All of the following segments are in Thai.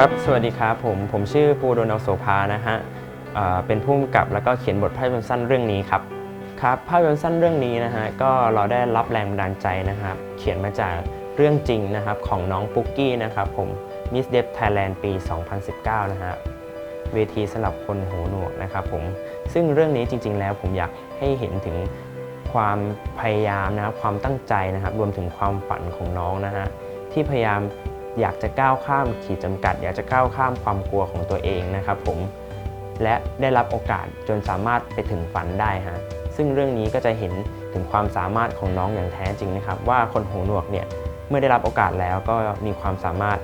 ครับ สวัสดีครับผม ผมชื่อปูโดนเอาโสภานะฮะเอ่อเป็นผู้กำกับแล้วก็เขียนบทภาพยนตร์สั้นเรื่องนี้ครับ ครับภาพยนตร์สั้นเรื่องนี้นะฮะก็เราได้รับแรงบันดาลใจนะครับ เขียนมาจากเรื่องจริงนะครับของน้องปุ๊กกี้นะครับผม Miss d e p Thailand ปี 2019 นะฮะเวทีสำหรับคนหูหนวกนะครับผมซึ่งเรื่องนี้จริง ๆ แล้วผมอยากให้เห็นถึงความพยายามนะครับความตั้งใจนะครับรวมถึงความฝันของน้องนะฮะที่พยายาม อยากจะก้าวข้ามขีดจำกัด อยากจะก้าวข้ามความกลัวของตัวเองนะครับผมและได้รับโอกาสจนสามารถไปถึงฝันได้ฮะซึ่งเรื่องนี้ก็จะเห็นถึงความสามารถของน้องอย่างแท้จริงนะครับ ว่าคนหูหนวกเนี่ยเมื่อได้รับโอกาสแล้วก็มีความสามารถ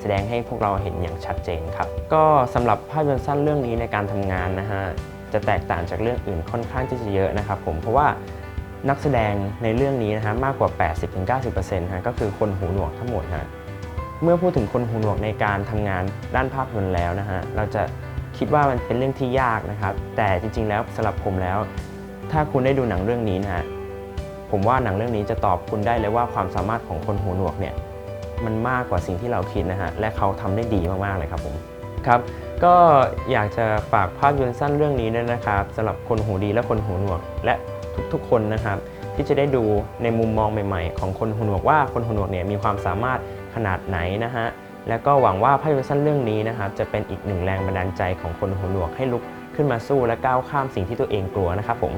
แสดงให้พวกเราเห็นอย่างชัดเจนครับ ก็สำหรับภาพยนตร์สั้นเรื่องนี้ในการทำงานนะฮะจะแตกต่างจากเรื่องอื่นค่อนข้างที่จะเยอะนะครับผมเพราะว่านักแสดงในเรื่องนี้นะฮะมากกว่า 80-90%ฮะก็คือคนหูหนวกทั้งหมดฮะ เมื่อพูดถึงคนหูหนวกในการทำงานด้านภาพยนตร์แล้วนะฮะเราจะคิดว่ามันเป็นเรื่องที่ยากนะครับ แต่จริงๆแล้วสำหรับผมแล้ว ถ้าคุณได้ดูหนังเรื่องนี้นะฮะผมว่าหนังเรื่องนี้จะตอบคุณได้เลยว่าความสามารถของคนหูหนวกเนี่ยมันมากกว่าสิ่งที่เราคิดนะฮะและเขาทำได้ดีมากๆเลยครับผมครับก็อยากจะฝากภาพยนตร์สั้นเรื่องนี้ด้วยนะครับสำหรับคนหูดีและคนหูหนวก และทุกๆคนนะครับ ที่จะได้ดูในมุมมองใหม่ ๆ ของคนหูหนวกว่าคนหูหนวกเนี่ยมีความสามารถ นาดไหนนะฮะแล้วก็หวังว่าภาพยนตร์สั้นเรื่องนี้นะครับจะเป็นอีกหนึ่งแรงบันดาลใจของคนหูหนวกให้ลุกขึ้นมาสู้และก้าวข้ามสิ่งที่ตัวเองกลัวนะครับผม